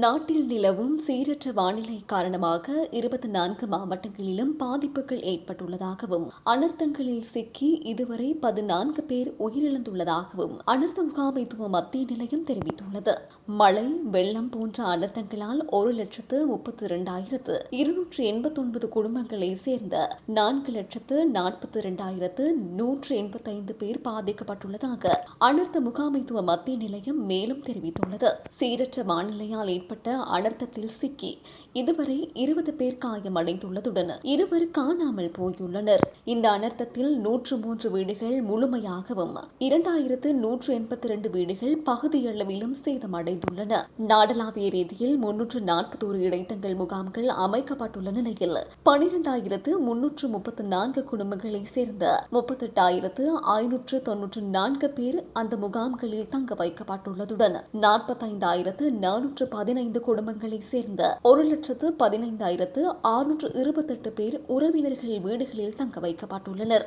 நாட்டில் நிலவும் சீரற்ற வானிலை காரணமாக இருபத்தி நான்கு மாவட்டங்களிலும் பாதிப்புகள் ஏற்பட்டுள்ளதாகவும் அனர்த்தங்களில் சிக்கி இதுவரை பதினான்கு பேர் உயிரிழந்துள்ளதாகவும் அனர்த்த முகாமைத்துவ மத்திய நிலையம் தெரிவித்துள்ளது. மழை வெள்ளம் போன்ற அனர்த்தங்களால் ஒரு லட்சத்து முப்பத்தி இரண்டாயிரத்து இருநூற்று எண்பத்தொன்பது குடும்பங்களை சேர்ந்த நான்கு லட்சத்து நாற்பத்தி இரண்டாயிரத்து நூற்று எண்பத்தைந்து பேர் பாதிக்கப்பட்டுள்ளதாக அனர்த்த முகாமைத்துவ மத்திய நிலையம் மேலும் தெரிவித்துள்ளது. சீரற்ற வானிலையால் ஏற்பட்ட அனர்த்தத்தில் சிக்கி. இதுவரை இருபது பேர் காயமடைந்துள்ளதுடன் இருவர் காணாமல் போயுள்ளனர். இந்த அனர்த்தத்தில் நூற்று மூன்று வீடுகள் முழுமையாகவும் இரண்டாயிரத்து நூற்று எண்பத்தி இரண்டு வீடுகள் பகுதியளவிலும் சேதமடைந்துள்ளன. நாடளாவிய ரீதியில் முன்னூற்று நாற்பத்தோரு இடைத்தங்கள் முகாம்கள் அமைக்கப்பட்டுள்ள நிலையில் பனிரெண்டாயிரத்து முன்னூற்று முப்பத்தி நான்கு குடும்பங்களைச் சேர்ந்த முப்பத்தெட்டாயிரத்து ஐநூற்று தொன்னூற்று நான்கு பேர் அந்த முகாம்களில் தங்க வைக்கப்பட்டுள்ளதுடன் நாற்பத்தைந்தாயிரத்து நானூற்று பதினைந்து குடும்பங்களைச் சேர்ந்த ஒரு லட்சத்து பதினைந்தாயிரத்து அறுநூற்று இருபத்தெட்டு பேர் உறவினர்கள் வீடுகளில் தங்க வைக்கப்பட்டுள்ளனர்.